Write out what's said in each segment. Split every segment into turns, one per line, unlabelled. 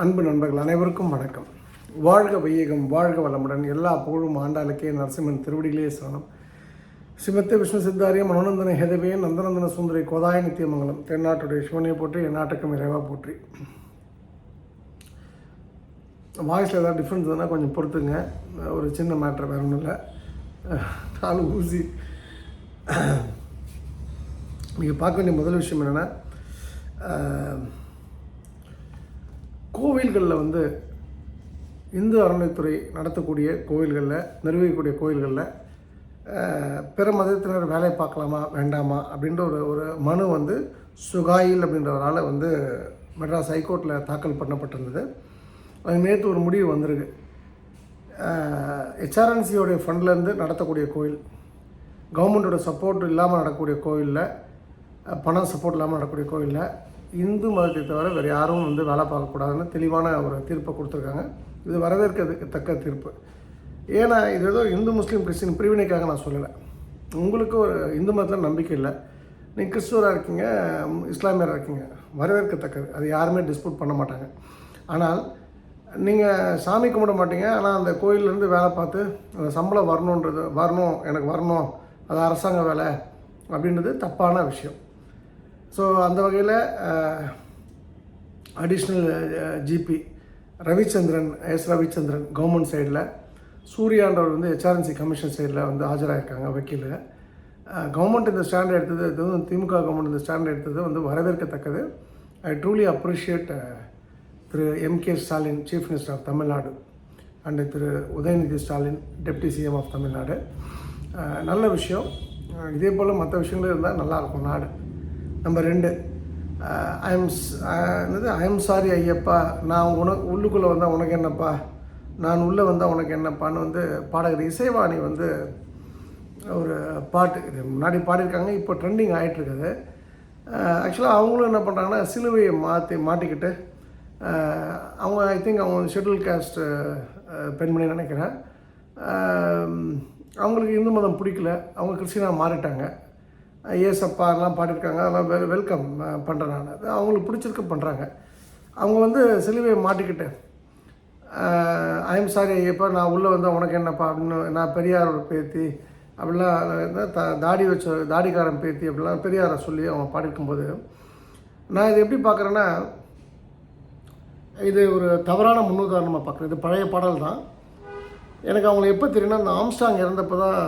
அன்பு நண்பர்கள் அனைவருக்கும் வணக்கம். வாழ்க வையகம் வாழ்க வளமுடன். எல்லா புகழும் ஆண்டாளுக்கே நரசிம்மன் திருவடிகளே சரணம். சிமத்த விஷ்ணு சித்தாரிய மனோநந்தன ஹெதவே நந்தநந்தன சுந்தரி கோதாய நித்தியமங்கலம். தென்னாட்டுடைய சிவனை போற்றி என் நாட்டுக்கும் இறைவா போற்றி. வாய்ஸில் ஏதாவது டிஃப்ரென்ஸ் இருந்தால் கொஞ்சம் பொறுத்துங்க. ஒரு சின்ன மேட்ரு வேற ஒன்றும் இல்லை. நாலு ஊசி. நீங்கள் பார்க்க வேண்டிய முதல் விஷயம் என்னென்னா கோவில்களில் வந்து இந்து அறநிலைத்துறை நடத்தக்கூடிய கோவில்களில் நிர்வகிக்கக்கூடிய கோவில்களில் பிற மதத்தினர் வேலை பார்க்கலாமா வேண்டாமா அப்படின்ற ஒரு ஒரு மனு வந்து சுகாயில் அப்படின்றவரால் வந்து மெட்ராஸ் ஹைகோர்ட்டில் தாக்கல் பண்ணப்பட்டிருந்தது. அது நேற்று ஒரு முடிவு வந்திருக்கு. ஹெச்ஆர்என்சியோடைய ஃபண்ட்லேருந்து நடத்தக்கூடிய கோயில் கவர்மெண்ட்டோட சப்போர்ட் இல்லாமல் நடக்கக்கூடிய கோயிலில் பணம் சப்போர்ட் இல்லாமல் நடக்கக்கூடிய கோயிலில் இந்து மதத்தை தவிர வேறு யாரும் வந்து வேலை பார்க்கக்கூடாதுன்னு தெளிவான ஒரு தீர்ப்பை கொடுத்துருக்காங்க. இது வரவேற்கிறதுக்கு தக்க தீர்ப்பு. ஏன்னா இது ஏதோ இந்து முஸ்லீம் கிறிஸ்டின் பிரிவினைக்காக நான் சொல்லலை. உங்களுக்கு ஒரு இந்து மதத்தில் நம்பிக்கை இல்லை. நீங்கள் கிறிஸ்துவராக இருக்கீங்க இஸ்லாமியராக இருக்கீங்க. வரவேற்கத்தக்கது. அது யாருமே டிஸ்பியூட் பண்ண மாட்டாங்க. ஆனால் நீங்கள் சாமி கும்பிட மாட்டீங்க. ஆனால் அந்த கோயிலேருந்து வேலை பார்த்து அந்த சம்பளம் வரணுன்றது வரணும் எனக்கு வரணும் அது அரசாங்க வேலை அப்படின்றது தப்பான விஷயம். ஸோ அந்த வகையில் additional GP Ravichandran S Ravichandran government சைடில் சூர்யான்றவர் வந்து ஹெச்ஆர்என்சி கமிஷன் சைடில் வந்து ஆஜராகிருக்காங்க வக்கீல். கவர்மெண்ட் இந்த ஸ்டாண்ட் எடுத்தது இது வந்து திமுக கவர்மெண்ட் இந்த ஸ்டாண்ட் எடுத்தது வந்து வரவேற்கத்தக்கது. I truly appreciate Thiru M K Stalin chief minister of Tamil Nadu and Thiru Udhayanidhi Stalin deputy CM of Tamil Nadu நல்ல விஷயம். இதே போல் மற்ற விஷயங்களும் இருந்தால் நல்லாயிருக்கும் நாடு. நம்பர் ரெண்டு. ஐஎம் என்னது? I'm sorry Ayyappa. நான் உனக்கு உள்ளுக்குள்ளே வந்தால் உனக்கு என்னப்பா? நான் உள்ளே வந்தால் உனக்கு என்னப்பான்னு வந்து பாடகர் இசைவாணி வந்து ஒரு பாட்டு இது முன்னாடி பாடியிருக்காங்க இப்போ ட்ரெண்டிங் ஆகிட்டுருக்குது ஆக்சுவலாக அவங்களும் என்ன பண்ணுறாங்கன்னா சிலுவையை மாற்றி மாட்டிக்கிட்டு அவங்க ஐ திங்க் அவங்க ஷெட்யூல் காஸ்ட் பெண்மணி நினைக்கிறேன். அவங்களுக்கு இந்து மதம் பிடிக்கல. அவங்க கிறிஸ்டினாக மாறிட்டாங்க. ஏசப்பா எல்லாம் பாடியிருக்காங்க. அதெல்லாம் வெல் வெல்கம் பண்ணுறேன் நான். அது அவங்களுக்கு பிடிச்சிருக்கு பண்ணுறாங்க அவங்க வந்து சிலுவையை மாட்டிக்கிட்டு ஐம் சாரி எப்போ நான் உள்ளே வந்தால் உனக்கு என்னப்பா? அப்படின்னு நான் பெரியாரோட பேத்தி அப்படிலாம் த தாடி வச்ச தாடிக்காரன் பேத்தி அப்படிலாம் பெரியாரை சொல்லி அவங்க பாடிக்கும்போது நான் இதை எப்படி பார்க்குறேன்னா இது ஒரு தவறான முன்னுதாரணமாக பார்க்குறேன் இது பழைய பாடல் தான் எனக்கு அவங்களை எப்போ தெரியும்னா அந்த ஆம்ஸ்டாங் இறந்தப்போ தான்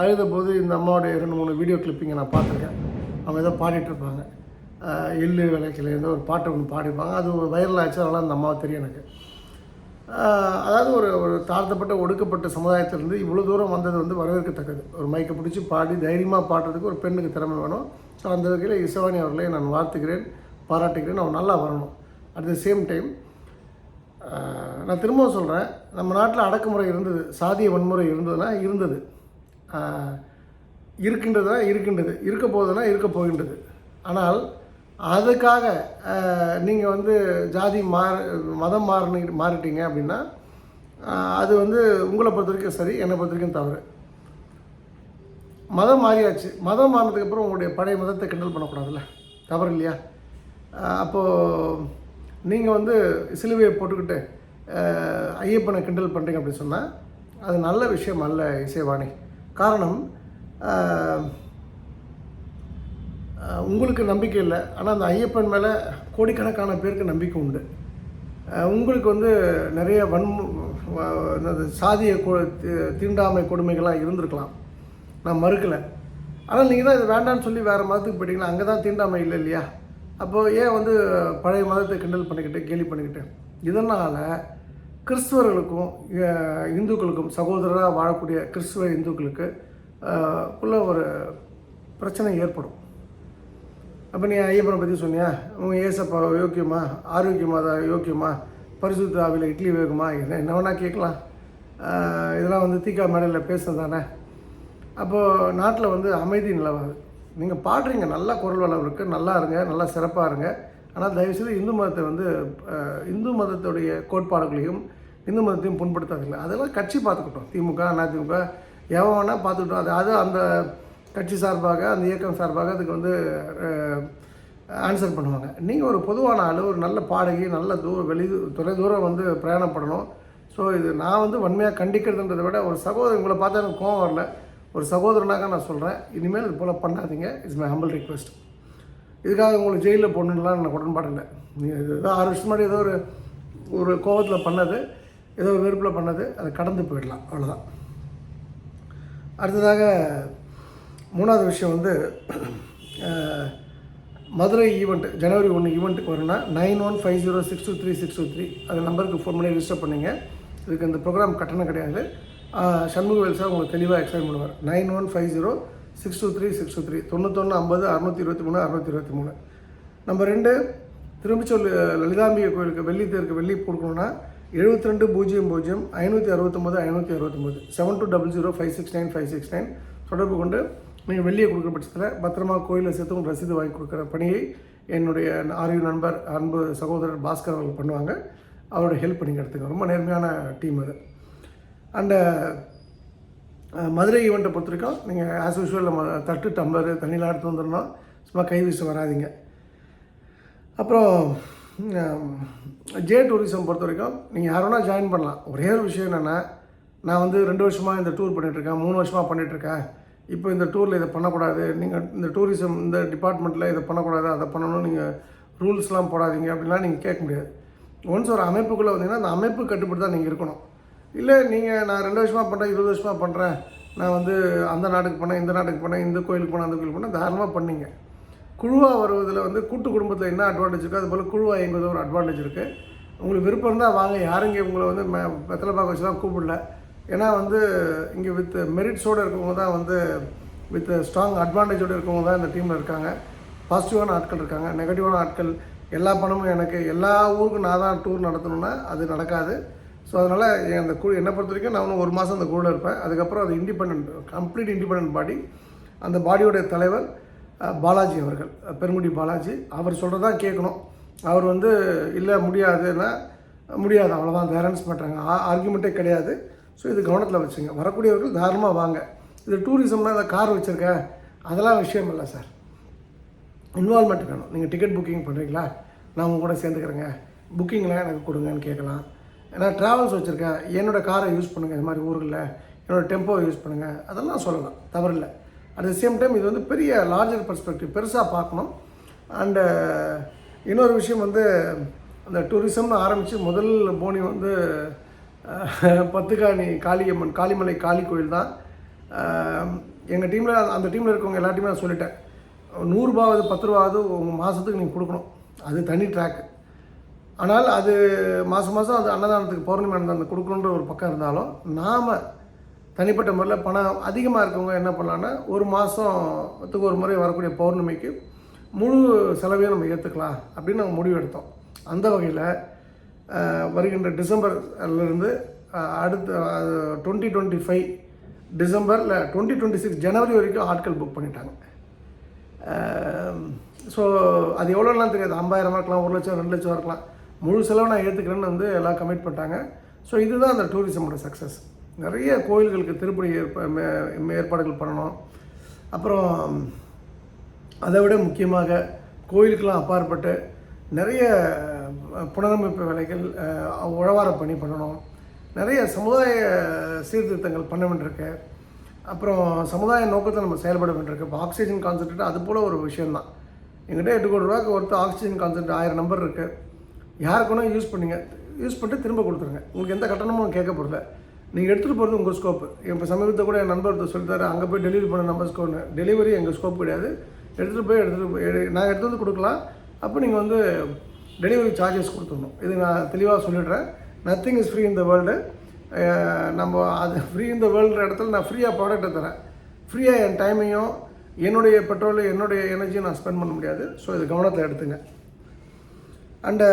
அழுத போது இந்த அம்மாவுடைய ரெண்டு மூணு வீடியோ கிளிப்பிங்கை நான் பார்த்துருக்கேன். அவங்க ஏதோ பாடிட்டுருப்பாங்க எள்ளு விளக்கிலேருந்து ஒரு பாட்டு ஒன்று பாடிப்பாங்க அது ஒரு வைரல் ஆச்சு அதனால் அந்த அம்மாவை தெரியும் எனக்கு. அதாவது ஒரு ஒரு தாழ்த்தப்பட்ட ஒடுக்கப்பட்ட சமுதாயத்திலேருந்து இவ்வளோ தூரம் வந்தது வந்து வரவேற்கத்தக்கது. ஒரு மைக்கை பிடிச்சி பாடி தைரியமாக பாடுறதுக்கு ஒரு பெண்ணுக்கு திறமை வேணும். ஸோ அந்த வகையில் இசவாணி அவர்களை நான் வாழ்த்துக்கிறேன் பாராட்டுகிறேன். அவன் நல்லா வரணும். அட் த சேம் டைம் நான் திரும்பவும் சொல்கிறேன் நம்ம நாட்டில் அடக்குமுறை இருந்தது சாதிய வன்முறை இருந்ததுன்னா இருந்தது. இருக்கின்றதா இருக்கின்றது. இருக்க போகுதுன்னா இருக்க போகின்றது. ஆனால் அதுக்காக நீங்கள் வந்து ஜாதி மாற மதம் மாறின மாறிட்டீங்க அப்படின்னா அது வந்து உங்களை பொறுத்த வரைக்கும் சரி என்னை பொறுத்த வரைக்கும் தவறு. மதம் மாறியாச்சு. மதம் மாறினதுக்கப்புறம் உங்களுடைய பழைய மதத்தை கிண்டல் பண்ணக்கூடாதுல்ல? தவறு இல்லையா? அப்போது நீங்கள் வந்து சிலுவையை போட்டுக்கிட்டு ஐயப்பனை கிண்டல் பண்ணுறீங்க அப்படின்னு சொன்னால் அது நல்ல விஷயம் அல்ல இசைவாணி. காரணம் உங்களுக்கு நம்பிக்கை இல்லை. ஆனால் அந்த ஐயப்பன் மேலே கோடிக்கணக்கான பேருக்கு நம்பிக்கை உண்டு. உங்களுக்கு வந்து நிறைய வன்மு என்னது சாதிய கொ தி- தீண்டாமை கொடுமைகளாக இருந்திருக்கலாம். நான் மறுக்கலை. ஆனால் நீங்கள் தான் இது வேண்டாம்னு சொல்லி வேறு மதத்துக்கு போயிட்டீங்களா அங்கே தான் தீண்டாமை இல்லை இல்லையா? அப்போது ஏன் வந்து பழைய மதத்தை கிண்டல் பண்ணிக்கிட்டு கேலி பண்ணிக்கிட்டு? இதனால் கிறிஸ்துவர்களுக்கும் இந்துக்களுக்கும் சகோதரராக வாழக்கூடிய கிறிஸ்துவ இந்துக்களுக்கு உள்ள ஒரு பிரச்சனை ஏற்படும். அப்போ நீ ஐயப்பனை பற்றி சொன்னியா? உங்கள் ஏசப்பா யோக்கியமா? ஆரோக்கியமாக தான் யோக்கியமா? பரிசுத்த ஆவியில் இட்லி வேகுமா? என்ன என்ன வேணால் கேட்கலாம். இதெல்லாம் வந்து தீக்கா மேடையில் பேசுனது தானே? அப்போது நாட்டில் வந்து அமைதி நிலவாது நீங்கள் பாடுறீங்க நல்லா குரல் வளம் இருக்குது நல்லா இருங்க நல்லா சிறப்பாக இருங்க. ஆனால் தயவுசெய்து இந்து மதத்தை வந்து இந்து மதத்துடைய கோட்பாடுகளையும் இந்து மதத்தையும் புண்படுத்தாதீங்க. அதெல்லாம் கட்சி பார்த்துக்கிட்டோம். திமுக அதிமுக எவன் வேணால் பார்த்துக்கிட்டோம். அது அது அந்த கட்சி சார்பாக அந்த இயக்கம் சார்பாக அதுக்கு வந்து ஆன்சர் பண்ணுவாங்க. நீங்கள் ஒரு பொதுவான ஆள் ஒரு நல்ல பாடகி நல்ல தூரம் வெளி தொலை தூரம் வந்து பிரயாணப்படணும். ஸோ இது நான் வந்து வன்மையாக கண்டிக்கிறதுன்றதை விட ஒரு சகோதரன் உங்களை பார்த்தா எனக்கு கோவம் வரல. ஒரு சகோதரனாக நான் சொல்கிறேன் இனிமேல் இது போல் பண்ணாதீங்க. இட்ஸ் மை ஹம்பிள் ரிக்வெஸ்ட் இதுக்காக உங்களுக்கு ஜெயிலில் போடணுன்னுலாம் எனக்கு உடன்பாடு இல்லை. நீங்கள் இது ஏதோ ஆறு வருஷம் முன்னாடி ஏதோ ஒரு ஒரு கோவத்தில் பண்ணது. ஏதோ ஒரு வெறுப்பில் பண்ணது அதை கடந்து போயிடலாம் அவ்வளோதான் அடுத்ததாக மூணாவது விஷயம் வந்து மதுரை ஈவெண்ட் ஜனவரி ஒன்று ஈவெண்ட்டுக்கு வரும்னா nine one five zero six two three six two three அந்த நம்பருக்கு ஃபோன் பண்ணி ரிஜிஸ்டர் பண்ணிங்க. இதுக்கு இந்த ப்ரோக்ராம் கட்டணம் கிடையாது. சண்முகவேல் சார் உங்களுக்கு தெளிவாக எக்ஸ்பிளைன் பண்ணுவார். Nine one five zero six two three six two three தொண்ணூத்தொன்று ஐம்பது அறுநூற்றி இருபத்தி மூணு அறுநூற்றி இருபத்தி மூணு. நம்பர் ரெண்டு திரும்பிச்சொல் லலிதாம்பிகை கோயிலுக்கு வெள்ளி தேருக்கு வெள்ளி கொடுக்கணுன்னா எழுபத்தி ரெண்டு பூஜ்ஜியம் பூஜ்ஜியம் ஐநூற்றி அறுபத்தொம்பது ஐநூற்றி அறுபத்தொம்பது seven two double zero five six nine five six nine தொடர்பு கொண்டு நீங்கள் வெளியே கொடுக்குற பட்சத்தில் பத்திரமா கோயிலில் சேர்த்து உங்களுக்கு ரசீது வாங்கி கொடுக்குற பணியை என்னுடைய ஆரிய நண்பர் அன்பு சகோதரர் பாஸ்கர் அவர்கள் பண்ணுவாங்க. அவரோட ஹெல்ப் நீங்கள் எடுத்துக்க ரொம்ப நேர்மையான டீம் அது. அண்டு மதுரை ஈவெண்ட்டை பொறுத்த வரைக்கும் நீங்கள் ஆஸ் யூஷுவல் நம்ம தட்டு டம்ளர் தண்ணியில் எடுத்து வந்துடணும். சும்மா கை வீச வராதிங்க. அப்புறம் ஜே டூரிசம் பொறுத்த வரைக்கும் நீங்கள் யாரோனா ஜாயின் பண்ணலாம். ஒரே ஒரு விஷயம் என்னென்னா நான் வந்து ரெண்டு வருஷமாக இந்த டூர் பண்ணிகிட்ருக்கேன் மூணு வருஷமாக பண்ணிகிட்ருக்கேன் இப்போ இந்த டூரில் இதை பண்ணக்கூடாது. நீங்கள் இந்த டூரிசம் இந்த டிபார்ட்மெண்ட்டில் இதை பண்ணக்கூடாது அதை பண்ணணும் நீங்கள் ரூல்ஸ்லாம் போடாதீங்க அப்படின்லாம் நீங்கள் கேட்க முடியாது. ஒன்ஸ் ஒரு அமைப்புக்குள்ளே வந்தீங்கன்னா அந்த அமைப்பு கட்டுப்பட்டு தான் நீங்கள் இருக்கணும். இல்லை நீங்கள் நான் ரெண்டு வருஷமாக பண்ணுறேன் இருபது வருஷமாக பண்ணுறேன் நான் வந்து அந்த நாட்டுக்கு போனேன் இந்த நாட்டுக்கு போனேன் இந்த கோயிலுக்கு போனேன் அந்த கோயிலுக்கு போனேன் தாராளமாக பண்ணீங்க. குழுவாக வருவதில் வந்து கூட்டு குடும்பத்தில் என்ன அட்வான்டேஜ் இருக்கோ அதுபோல் குழுவாக இயங்குவது ஒரு அட்வான்டேஜ் இருக்குது உங்களுக்கு விருப்பம் இருந்தால் வாங்க. யாரும் இங்கே உங்களை வந்து மெ வெத்தலை பார்க்க வச்சு தான் கூப்பிடல. ஏன்னா வந்து இங்கே வித் மெரிட்ஸோடு இருக்கவங்க தான் வந்து வித் ஸ்ட்ராங் அட்வான்டேஜோடு இருக்கவங்க தான் இந்த டீமில் இருக்காங்க. பாசிட்டிவான ஆட்கள் இருக்காங்க. நெகட்டிவான ஆட்கள் எல்லா பணமும் எனக்கு எல்லா ஊருக்கும் நான் தான் டூர் நடத்தணும்னா அது நடக்காது. ஸோ அதனால் அந்த குழு என்னை பொறுத்த வரைக்கும் நான் இன்னும் ஒரு மாதம் அந்த குழுவில் இருப்பேன். அதுக்கப்புறம் அது இண்டிபெண்ட் கம்ப்ளீட் இண்டிபெண்ட் பாடி அந்த பாடியோடைய தலைவர் பாலாஜி அவர்கள் பெருங்குடி பாலாஜி அவர் சொல்கிறதான் கேட்கணும் அவர் வந்து இல்லை முடியாதுன்னா முடியாது அவ்வளோதான் பேரண்ட்ஸ் பண்ணுறாங்க ஆர்குமெண்ட்டே கிடையாது. ஸோ இது கவனத்தில் வச்சுங்க. வரக்கூடியவர்கள் தாராளமாக வாங்க. இது டூரிசம்னா இந்த கார் வச்சுருக்கேன் அதெல்லாம் விஷயம் இல்லை சார் இன்வால்மெண்ட் வேணும். நீங்கள் டிக்கெட் புக்கிங் பண்ணுறீங்களா நான் உங்கள் கூட சேர்ந்துக்கிறேங்க. புக்கிங்லாம் எனக்கு கொடுங்கன்னு கேட்கலாம். நான் ட்ராவல்ஸ் வச்சுருக்கேன். என்னோடய காரை யூஸ் பண்ணுங்கள் இந்த மாதிரி ஊர்களில் என்னோடய டெம்போவை யூஸ் பண்ணுங்கள் அதெல்லாம் சொல்லலாம். தவறில்லை. அட் த சேம் டைம் இது வந்து பெரிய லார்ஜர் பர்ஸ்பெக்டிவ் பெருசாக பார்க்கணும். அண்டு uh, இன்னொரு விஷயம் வந்து அந்த டூரிசம்னு ஆரம்பித்து முதல் போனி வந்து uh, பத்துக்காணி காளியம்மன் காளிமலை காளி கோயில் தான். Um, எங்கள் டீமில் அந்த டீமில் இருக்கவங்க எல்லாத்தையுமே நான் சொல்லிட்டேன். நூறுரூபாவது பத்து ரூபாவது உங்கள் மாதத்துக்கு நீங்கள் கொடுக்கணும். அது தனி ட்ராக்கு ஆனால் அது மாதம் மாதம் அது அன்னதானத்துக்கு பௌர்ணமி அன்னதானம் கொடுக்கணுன்ற ஒரு பக்கம் இருந்தாலும் நாம் தனிப்பட்ட முறையில் பணம் அதிகமாக இருக்கவங்க என்ன பண்ணலான்னா ஒரு மாதத்துக்கு ஒரு முறை வரக்கூடிய பௌர்ணமிக்கு முழு செலவையும் நம்ம ஏற்றுக்கலாம் அப்படின்னு நாங்கள் முடிவு எடுத்தோம். அந்த வகையில் வருகின்ற டிசம்பர்லேருந்து அடுத்த டுவெண்ட்டி டுவெண்ட்டி ஃபைவ் டிசம்பரில் டுவெண்ட்டி டுவெண்ட்டி சிக்ஸ் ஜனவரி வரைக்கும் ஆட்கள் புக் பண்ணிட்டாங்க. ஸோ அது எவ்வளோலாம் தெரியாது. ஐம்பாயிரமாக இருக்கலாம் ஒரு லட்சம் ரெண்டு லட்சம் இருக்கலாம். முழு செலவு நான் ஏற்றுக்கிறேன்னு வந்து எல்லாம் கமிட் பண்ணிட்டாங்க. ஸோ இதுதான் அந்த டூரிசமோட சக்ஸஸ் நிறைய கோயில்களுக்கு திருப்பணி ஏற்ப மே- ஏற்பாடுகள் பண்ணணும். அப்புறம் அதை விட முக்கியமாக கோயிலுக்கெல்லாம் அப்பாற்பட்டு நிறைய புனரமைப்பு வேலைகள் உழவார பணி பண்ணணும். நிறைய சமுதாய சீர்திருத்தங்கள் பண்ண வேண்டியிருக்கு. அப்புறம் சமுதாய நோக்கத்தை நம்ம செயல்பட வேண்டியிருக்கு. இப்போ ஆக்சிஜன் கான்சன்ட்ரேட் அது போல் ஒரு விஷயந்தான் எங்கிட்ட எட்டு கோடி ரூபாய்க்கு ஒருத்தர் ஆக்சிஜன் கான்சன்ட்ரேட் ஆயிரம் நம்பர் இருக்குது யாருக்கு வேணால் யூஸ் பண்ணுங்கள் யூஸ் பண்ணிட்டு திரும்ப கொடுத்துருங்க. உங்களுக்கு எந்த கட்டணமும் கேட்க போகிறல நீங்கள் எடுத்துகிட்டு போகிறது உங்கள் ஸ்கோப்பு இப்போ சமீபத்தில் கூட என் நண்பர் சொல்லித்தார் சொல்லித்தாரு அங்கே போய் டெலிவரி பண்ண நம்ம ஸ்கோப்னு டெலிவரி எங்கள் ஸ்கோப் கிடையாது. எடுத்துகிட்டு போய் எடுத்துகிட்டு போய் நான் எடுத்து வந்து கொடுக்கலாம். அப்போ நீங்கள் வந்து டெலிவரி சார்ஜஸ் கொடுத்துடணும். இது நான் தெளிவாக சொல்லிடுறேன். நத்திங் இஸ் ஃப்ரீ இந்த வேர்ல்டு நம்ம அது ஃப்ரீ இந்த வேர்ல்டுற இடத்துல நான் ஃப்ரீயாக ப்ராடக்ட்டை தரேன். ஃப்ரீயாக என் டைமையும் என்னுடைய பெட்ரோலு என்னுடைய எனர்ஜியும் நான் ஸ்பெண்ட் பண்ண முடியாது. ஸோ இது கவனத்தில் எடுத்துங்க. அண்டு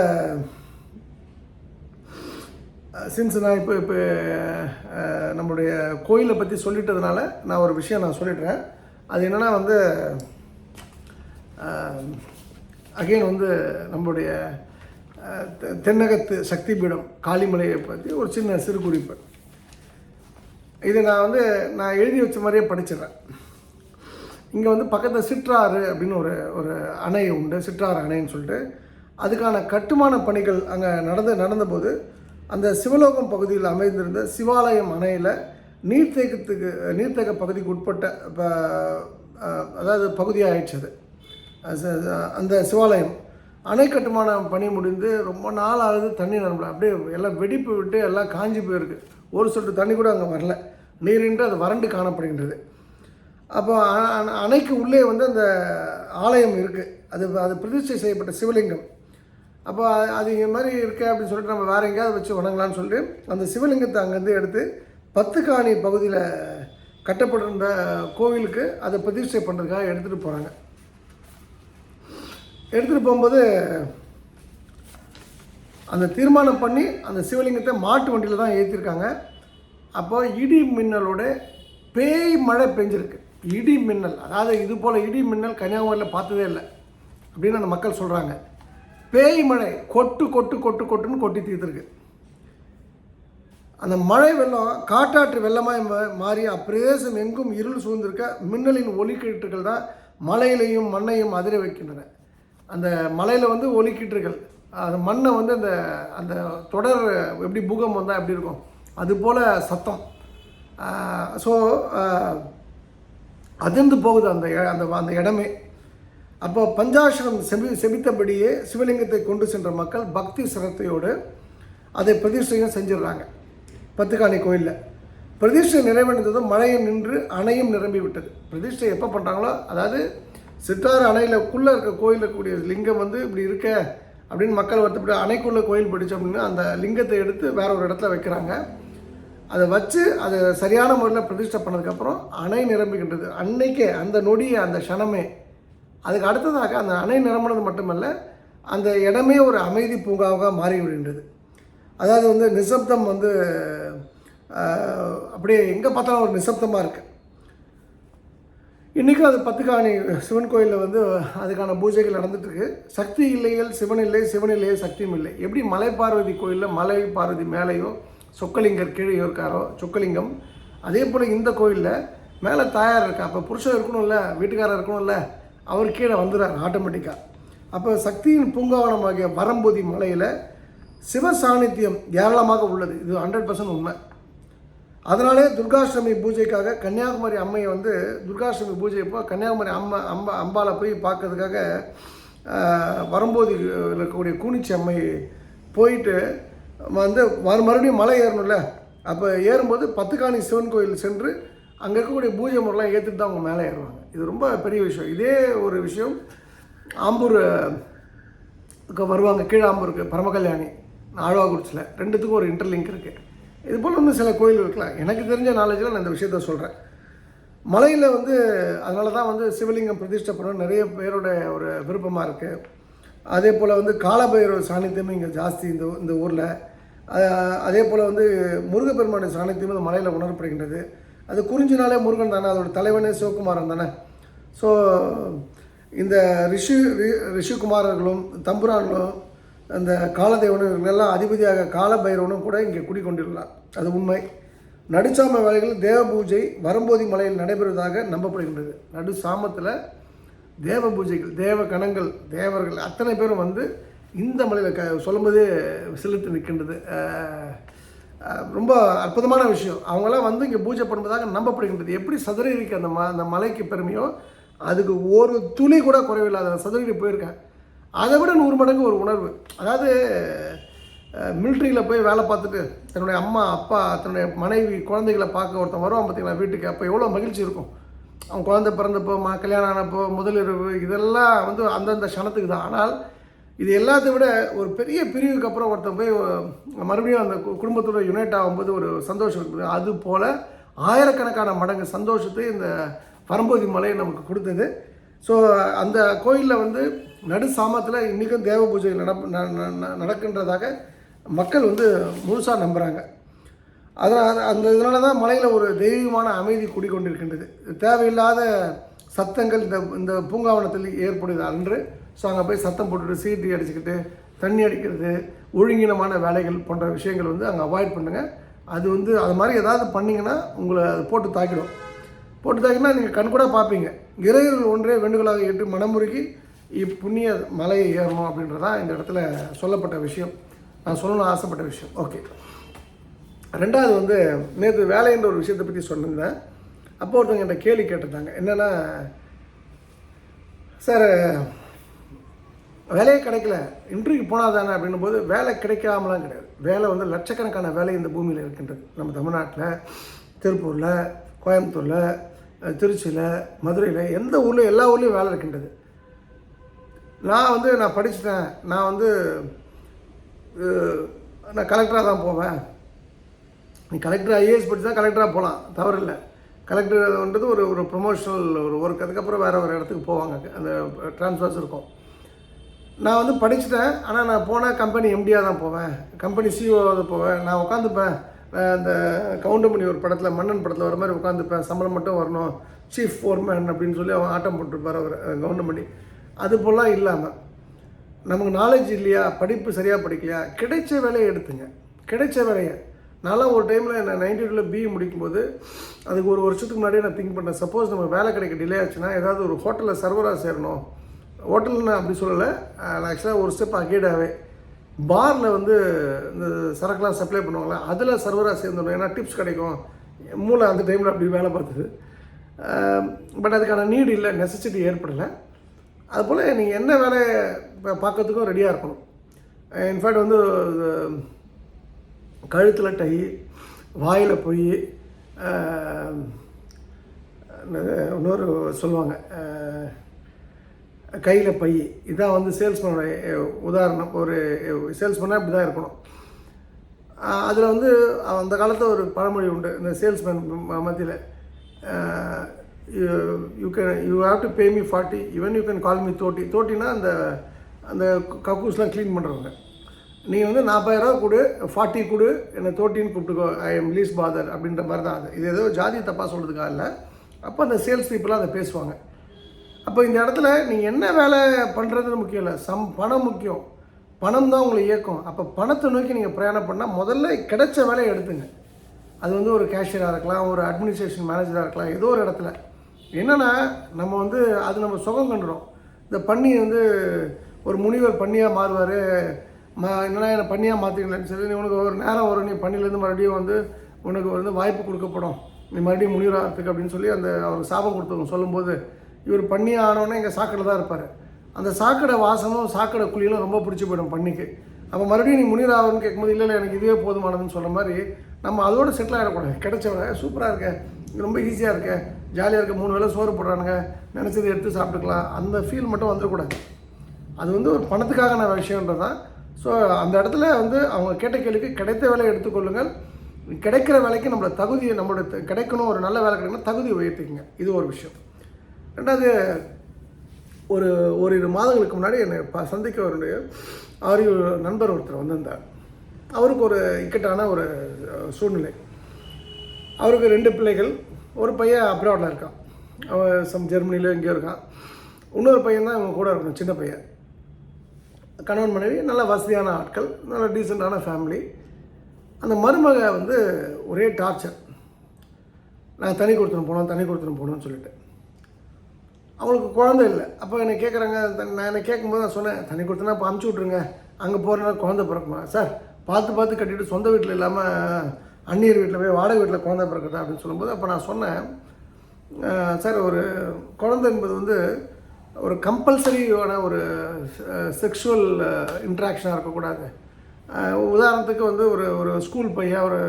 சின்ஸ் நான் இப்போ இப்போ நம்மளுடைய கோயிலை பற்றி சொல்லிட்டதுனால நான் ஒரு விஷயம் நான் சொல்லிடுறேன். அது என்னென்னா வந்து அகைன் வந்து நம்மளுடைய தெ- தென்னகத்து சக்தி பீடம் காளிமலையை பற்றி ஒரு சின்ன சிறு குறிப்பு. இதை நான் வந்து நான் எழுதி வச்ச மாதிரியே படிச்சிடுறேன். இங்கே வந்து பக்கத்தில் சிற்றாறு அப்படின்னு ஒரு ஒரு அணை உண்டு. சிற்றாறு அணைன்னு சொல்லிட்டு. அதுக்கான கட்டுமான பணிகள் அங்கே நடந்து நடந்தபோது அந்த சிவலோகம் பகுதியில் அமைந்திருந்த சிவாலயம் அணையில் நீர்த்தேக்கத்துக்கு நீர்த்தேக்க பகுதிக்கு உட்பட்ட இப்போ அதாவது பகுதியாகிடுச்சு அது அது- அந்த சிவாலயம். அணை கட்டுமான பணி முடிந்து ரொம்ப நாள் ஆகுது தண்ணி நிரம்பல. அப்படியே எல்லாம் வெடிப்பு விட்டு எல்லாம் காஞ்சி போயிருக்கு. ஒரு சொட்டு தண்ணி கூட அங்கே வரல. நீரின்றி அது வறண்டு காணப்படுகின்றது. அப்போ அணைக்கு உள்ளே வந்து அந்த ஆலயம் இருக்குது அது அது பிரதிஷ்டை செய்யப்பட்ட சிவலிங்கம். அப்போ அது இங்கே மாதிரி இருக்கு அப்படின்னு சொல்லிட்டு நம்ம வேற எங்கேயாவது வச்சு வணங்கலாம்னு சொல்லிட்டு அந்த சிவலிங்கத்தை அங்கேருந்து எடுத்து பத்துக்காணி பகுதியில் கட்டப்பட்டிருந்த கோவிலுக்கு அதை பிரதிஷ்டை பண்ணுறதுக்காக எடுத்துகிட்டு போகிறாங்க எடுத்துகிட்டு போகும்போது அந்த தீர்மானம் பண்ணி அந்த சிவலிங்கத்தை மாட்டு வண்டியில் தான் ஏற்றிருக்காங்க அப்போ இடி மின்னலோட பேய் மழை பெஞ்சிருக்கு. இடி மின்னல் அதாவது இது போல் இடி மின்னல் கன்னியாகுமரியில் பார்த்ததே இல்லை அப்படின்னு அந்த மக்கள் சொல்கிறாங்க பேய் மழை கொட்டு கொட்டு கொட்டு கொட்டுன்னு கொட்டி தீர்த்துருக்கு. அந்த மழை வெள்ளம் காட்டாற்று வெள்ளமாக மா- மாறி அப்பிரதேசம் எங்கும் இருள் சூழ்ந்திருக்க மின்னலின் ஒலிக்கீட்டுகள் தான் மலையிலையும் மண்ணையும் அதிர வைக்கின்றன. அந்த மலையில் வந்து ஒலிக்கீட்டுகள் அந்த மண்ணை வந்து அந்த அந்த தொடர் எப்படி பூகம்பம் வந்தால் எப்படி இருக்கும்? அதுபோல் சத்தம். ஸோ அதிர்ந்து போகுது அந்த அந்த அந்த இடமே. அப்போ பஞ்சாசிரம் செபி செபித்தபடியே சிவலிங்கத்தை கொண்டு சென்ற மக்கள் பக்தி சிரத்தையோடு அதை பிரதிஷ்டையும் செஞ்சிடுறாங்க. பத்துக்காணி கோயிலில். பிரதிஷ்டை நிறைவடைந்ததும் மழையும் நின்று அணையும் நிரம்பி விட்டது. பிரதிஷ்டை எப்போ பண்ணுறாங்களோ அதாவது சித்தாறு அணையிலக்குள்ளே இருக்க கோயில் இருக்கக்கூடிய லிங்கம் வந்து இப்படி இருக்க அப்படின்னு மக்கள் வருத்தப்பட்டு அணைக்குள்ளே கோயில் பிடிச்சோம் அப்படின்னா அந்த லிங்கத்தை எடுத்து வேற ஒரு இடத்துல வைக்கிறாங்க. அதை வச்சு அதை சரியான முறையில் பிரதிஷ்டை பண்ணதுக்கப்புறம் அணை நிரம்புகின்றது அன்னைக்கே அந்த நொடியை அந்த க்ஷணமே அதுக்கு அடுத்ததாக அந்த அணை நிரம்பினது மட்டுமல்ல அந்த இடமே ஒரு அமைதி பூங்காவாக மாறி விடுகின்றது அதாவது வந்து நிசப்தம் வந்து அப்படியே எங்கே பார்த்தாலும் ஒரு நிசப்தமாக இருக்குது இன்றைக்கும் அது பத்துக்காணி சிவன் கோயிலில் வந்து அதுக்கான பூஜைகள் நடந்துட்டுருக்கு. சக்தி இல்லையில் சிவன் இல்லை சிவன் இல்லையே சக்தியும் இல்லை. எப்படி மலை பார்வதி கோயிலில் மலை பார்வதி மேலேயோ சொக்கலிங்கர் கீழே இருக்காரோ சொக்கலிங்கம் அதே போல் இந்த கோயிலில் மேலே தாயார் இருக்கா அப்போ புருஷன் இருக்கணும்ல வீட்டுக்காரர் இருக்கணும்ல அவர் கீழே வந்துடுறார் ஆட்டோமேட்டிக்காக அப்போ சக்தியின் பூங்காவனமாகிய வரம்போதி மலையில் சிவ சாநித்தியம் ஏராளமாக உள்ளது. இது ஹண்ட்ரட் பர்சன்ட் உண்மை. அதனாலே துர்காஷ்டமி பூஜைக்காக கன்னியாகுமரி அம்மையை வந்து துர்காஷ்டமி பூஜை இப்போ கன்னியாகுமரி அம்மா அம்பா அம்பாவை போய் பார்க்கறதுக்காக ஆஹ், வரும்போது இருக்கக்கூடிய கூனிச்சி அம்மை போயிட்டு வந்து மறுபடியும் மலை ஏறணும்ல. அப்போ ஏறும்போது பத்துக்காணி சிவன் கோயில் சென்று அங்கே இருக்கக்கூடிய பூஜை முறைலாம் ஏற்றுட்டு தான் அவங்க மேலே ஏறுவாங்க. இது ரொம்ப பெரிய விஷயம். இதே ஒரு விஷயம் ஆம்பூர் வருவாங்க. வருவாங்க கீழாம்பூருக்கு பரமகல்யாணி ஆழ்வாக்குறிச்சியில் ரெண்டுத்துக்கும் ஒரு இன்டர்லிங்க் இருக்குது இது போல் இன்னும் சில கோயில் இருக்கலாம். எனக்கு தெரிஞ்ச நாலேஜில் நான் இந்த விஷயத்த சொல்கிறேன் மலையில் வந்து அதனால தான் வந்து சிவலிங்கம் பிரதிஷ்டை நிறைய பேரோட ஒரு விருப்பமாக இருக்குது அதே போல் வந்து காலபைரவர் சாநித்தியமும் இங்கே ஜாஸ்தி இந்த இந்த ஊரில். அதே போல் வந்து முருகப்பெருமானுடைய சாநித்தியம் இந்த மலையில் உணரப்படுகின்றது. அது குறிஞ்சினாலே முருகன் தானே அதோட தலைவனே சிவகுமாரன் தானே. ஸோ இந்த ரிஷி ரி- ரிஷிகுமாரர்களும் தம்புரான்களும் அந்த காலதேவனும் இவங்களெல்லாம் அதிபதியாக காலபைரவனும் கூட இங்கே குடிக்கொண்டிருந்தார் அது உண்மை. நடுச்சாம வேலைகள் தேவ பூஜை வரம்போதி மலையில் நடைபெறுவதாக நம்பப்படுகின்றது. நடு சாமத்தில் தேவ பூஜைகள் தேவ கணங்கள் தேவர்கள் அத்தனை பேரும் வந்து இந்த மலையில் க சொல்லும்போதே செலுத்து நிற்கின்றது. ரொம்ப அற்புதமான விஷயம். அவங்களாம் வந்து இங்கே பூஜை பண்ணுவதாக நம்பப்படுகின்றது. எப்படி சதுரகிரிக்கு அந்த ம அந்த மலைக்கு பெருமையோ அதுக்கு ஒரு துளி கூட குறைவில்லாத சதுரகிரி போயிருக்கேன். அதை விட நூறு மடங்கு ஒரு உணர்வு. அதாவது மிலிட்ரியில் போய் வேலை பார்த்துட்டு தன்னுடைய அம்மா அப்பா தன்னுடைய மனைவி குழந்தைகளை பார்க்க ஒருத்தன் வருவான் பார்த்தீங்களா வீட்டுக்கு அப்போ எவ்வளோ மகிழ்ச்சி இருக்கும். அவன் குழந்தை பிறந்தப்போ மா கல்யாணம் ஆனப்போ முதலிரவு இதெல்லாம் வந்து அந்தந்த க்ஷணத்துக்கு தான். ஆனால் இது எல்லாத்தை விட ஒரு பெரிய பிரிவுக்கு அப்புறம் ஒருத்தன் போய் மறுபடியும் அந்த கு- குடும்பத்தோட யுனைட் ஆகும்போது ஒரு சந்தோஷம் இருக்குது. அது போல் ஆயிரக்கணக்கான மடங்கு சந்தோஷத்தை இந்த பரம்போதி மலை நமக்கு கொடுத்தது. ஸோ அந்த கோயிலில் வந்து நடு சாமத்தில் இன்றைக்கும் தேவ பூஜை நட ந- ந- ந- நடக்கின்றதாக மக்கள் வந்து முழுசாக நம்புகிறாங்க அதனால் அந்த இதனால தான் மலையில் ஒரு தெய்வீகமான அமைதி குடிக்கொண்டிருக்கின்றது தேவையில்லாத சத்தங்கள் இந்த இந்த பூங்காவனத்தில் ஏற்படுது அன்று. ஸோ அங்கே போய் சத்தம் போட்டுட்டு சீட்டி அடிச்சுக்கிட்டு தண்ணி அடிக்கிறது ஒழுங்கினமான வேலைகள் போன்ற விஷயங்கள் வந்து அங்கே அவாய்ட் பண்ணுங்கள் அது வந்து அது மாதிரி ஏதாவது பண்ணிங்கன்னா உங்களை அது போட்டு தாக்கிடும். போட்டு தாக்கினா நீங்கள் கண்கூட பார்ப்பீங்க. இறைகள் ஒன்றே வேண்டுகோளாக ஏற்று மனமுருகி இப்புண்ணிய மலையை ஏறணும் அப்படின்றதான் இந்த இடத்துல சொல்லப்பட்ட விஷயம். நான் சொல்லணும்னு ஆசைப்பட்ட விஷயம். ஓகே ரெண்டாவது வந்து நேற்று வேலைன்ற ஒரு விஷயத்தை பற்றி சொன்னிருந்தேன் அப்போ ஒருத்தவங்க என்கிட்ட கேள்வி கேட்டிருந்தாங்க. என்னென்னா சார் வேலையே கிடைக்கல. இன்டர்வியூக்கு போனால் தானே அப்படின்னும் போது வேலை கிடைக்காமலாம் கிடையாது. வேலை வந்து லட்சக்கணக்கான வேலை இந்த பூமியில் இருக்கின்றது. நம்ம தமிழ்நாட்டில் திருப்பூரில் கோயம்புத்தூரில் திருச்சியில் மதுரையில் எந்த ஊரில் எல்லா ஊர்லேயும் வேலை இருக்கின்றது. நான் வந்து நான் படிச்சுட்டேன். நான் வந்து நான் கலெக்டராக தான் போவேன். நீ கலெக்டர் ஐஏஎஸ் படித்து தான் கலெக்டராக போகலாம் தவறில்லை. கலெக்டர்ன்றது ஒரு ஒரு ப்ரொமோஷனல் ஒரு ஒர்க் அதுக்கப்புறம் வேறு ஒரு இடத்துக்கு போவாங்க. அந்த ட்ரான்ஸ்ஃபர்ஸ் இருக்கும். நான் வந்து படிச்சுட்டேன் ஆனால் நான் போனால் கம்பெனி எம்டியாக தான் போவேன். கம்பெனி சிஓவாக போவேன். நான் உட்காந்துப்பேன். அந்த கவுண்டமணி ஒரு படத்தில் மன்னன் படத்தில் வர மாதிரி உட்காந்துப்பேன். சம்பளம் மட்டும் வரணும். சீஃப் ஃபோர்மேன் அப்படின்னு சொல்லி அவன் ஆட்டம் போட்டிருப்பார் அவர் கவுண்டமணி. அது போலாம் இல்லாமல் நமக்கு நாலேஜ் இல்லையா? படிப்பு சரியாக படிக்கலையா? கிடைச்ச வேலையை எடுத்துங்க. கிடைச்ச வேலையை. நான்லாம் ஒரு டைமில் நான் நைன்டி டூவில் பிஇ முடிக்கும்போது அதுக்கு ஒரு வருஷத்துக்கு முன்னாடியே நான் திங்க் பண்ணேன். சப்போஸ் நம்ம வேலை கிடைக்க டிலே ஆச்சுன்னா ஏதாவது ஒரு ஹோட்டலில் சர்வராக சேரணும். ஹோட்டல் நான் அப்படி சொல்லலை. நான் ஆக்சுவலாக ஒரு ஸ்டெப் அகேடாகவே பாரில் வந்து இந்த சரக்குலாம் சப்ளை பண்ணுவாங்களே அதில் சர்வராக சேர்ந்துடணும். ஏன்னா டிப்ஸ் கிடைக்கும். மூளை அந்த டைமில் அப்படி வேலை பார்த்தது. பட் அதுக்கான நீடு இல்லை நெசசிட்டி ஏற்படலை. அதுபோல் நீங்கள் என்ன வேலை இப்போ பார்க்கறதுக்கும் ரெடியாக இருக்கணும். இன்ஃபேக்ட் வந்து கழுத்தில் டை வாயில் போய் இன்னொரு சொல்லுவாங்க கையில் பை. இதான் வந்து சேல்ஸ்மேனோட உதாரணம். ஒரு சேல்ஸ்மேனாக இப்படி தான் இருக்கணும். அதில் வந்து அந்த காலத்தில் ஒரு பழமொழி உண்டு இந்த சேல்ஸ்மேன் மத்தியில். You can you have to pay me forty even you can call me தோட்டி. தோட்டினா அந்த அந்த கக்கூஸ்லாம் க்ளீன் பண்ணுறவங்க நீ வந்து நாற்பதாயிரரூவா கொடு ஃபார்ட்டி கொடு என்னை தோட்டின்னு கூப்பிட்டுக்கோ ஐ எம் லீஸ் பாதர் அப்படின்ற மாதிரி தான் அது. இது ஏதோ ஜாதி தப்பாக சொல்கிறதுக்காக இல்லை. அப்போ அந்த சேல்ஸ் பீப்புளாக அதை பேசுவாங்க. அப்போ இந்த இடத்துல நீங்கள் என்ன வேலை பண்ணுறது முக்கியம் இல்லை. சம் பணம் முக்கியம். பணம் தான் உங்களை இயக்கும். அப்போ பணத்தை நோக்கி நீங்கள் பிரயாணம் பண்ணால் முதல்ல கிடைச்ச வேலையை எடுத்துங்க. அது வந்து ஒரு கேஷியராக இருக்கலாம் ஒரு அட்மினிஸ்ட்ரேஷன் மேனேஜராக இருக்கலாம் ஏதோ ஒரு இடத்துல. என்னென்னா நம்ம வந்து அது நம்ம சுகம் கண்டுடும் இந்த பண்ணி வந்து ஒரு முனிவர் பண்ணியாக மாறுவார். மா என்னென்னா என்னை பண்ணியாக மாற்றிக்கலன்னு சொல்லி நீ உனக்கு ஒரு நேரம் வரும். நீ பண்ணிலேருந்து மறுபடியும் வந்து உனக்கு வந்து வாய்ப்பு கொடுக்கப்படும். நீ மறுபடியும் முனிவராகிறதுக்கு அப்படின்னு சொல்லி அந்த அவருக்கு சாபம் கொடுத்துருக்கோம் சொல்லும்போது இவர் பண்ணி ஆனோடனே எங்கள் சாக்கடை தான் இருப்பார். அந்த சாக்கடை வாசமும் சாக்கடை குழியிலும் ரொம்ப பிடிச்சி போயிடும் பண்ணிக்கு. அப்போ மறுபடியும் நீ முனிவர் ஆகணும்னு கேட்கும்போது இல்லை இல்லை எனக்கு இதுவே போதுமானதுன்னு சொன்ன மாதிரி நம்ம அதோட செட்டில் ஆகிடக்கூடாது கிடைச்சவங்க சூப்பராக இருக்க. இது ரொம்ப ஈஸியாக இருக்க. ஜாலியாக இருக்க. மூணு வேளை சோறு போடுறானுங்க. நினச்சது எடுத்து சாப்பிட்டுக்கலாம். அந்த ஃபீல் மட்டும் வந்துடக்கூடாது. அது வந்து ஒரு பணத்துக்கான விஷயன்றது தான். ஸோ அந்த இடத்துல வந்து அவங்க கேட்ட கேள்விக்கு கிடைத்த வேலையை எடுத்துக்கொள்ளுங்கள் கிடைக்கிற வேலைக்கு நம்மளோட தகுதியை நம்மளோட கிடைக்கணும் ஒரு நல்ல வேலை கிடைக்கணும் தகுதியை உயர்த்திக்கங்க. இது ஒரு விஷயம். ரெண்டாவது ஒரு ஓரிரு மாதங்களுக்கு முன்னாடி என்னை ப சந்திக்க அவருடைய அவரு நண்பர் ஒருத்தர் வந்திருந்தார். அவருக்கு ஒரு இக்கட்டான ஒரு சூழ்நிலை. அவருக்கு ரெண்டு பிள்ளைகள் ஒரு பையன் அப்ராடில் இருக்கான். அவன் சம் ஜெர்மனியில் எங்கேயோ இருக்கான். இன்னொரு பையன் தான் இவங்க கூட இருக்கணும் சின்ன பையன். கணவன் மனைவி நல்ல வசதியான ஆட்கள் நல்ல டீசெண்டான ஃபேமிலி அந்த மருமக வந்து ஒரே டார்ச்சர் நான் தனி கொடுத்துன்னு போனோம் தனி கொடுத்துன்னு போனோம்னு சொல்லிட்டு. அவங்களுக்கு குழந்தை இல்லை. அப்போ என்னை கேட்குறாங்க நான் என்னை கேட்கும்போது நான் சொன்னேன் தண்ணி கொடுத்தனா இப்போ அமுச்சு விட்ருங்க அங்கே போகிறனா குழந்தை பிறக்குமா? சார் பார்த்து பார்த்து கட்டிட்டு சொந்த வீட்டில் இல்லாமல் அந்நியர் வீட்டில் போய் வாடகை வீட்டில் குழந்தை பிறக்குதா அப்படின்னு சொல்லும்போது அப்போ நான் சொன்னேன் சார் ஒரு குழந்தை என்பது வந்து ஒரு கம்பல்சரியான ஒரு செக்ஷுவல் இன்ட்ராக்ஷனாக இருக்கக்கூடாது. உதாரணத்துக்கு வந்து ஒரு ஒரு ஸ்கூல் பையன் ஒரு